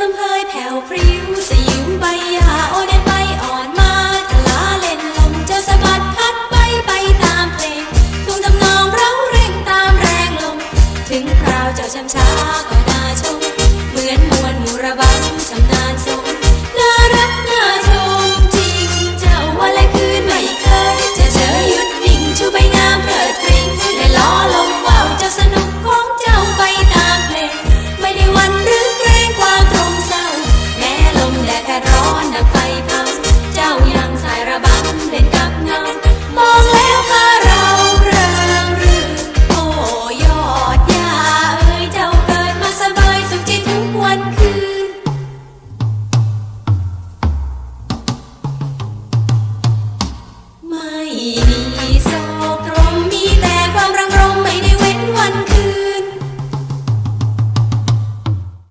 ลำเพยแผ่วพริ้วสยิวใบหญ้าโอเดนใบอ่อนมาทะลาเล่นลมจะสะบัดพัดไปไปตามเพลงทุ่งทำนองเราเร่งตามแรงลม ถึงคราวเจ้าช้ำช้าก็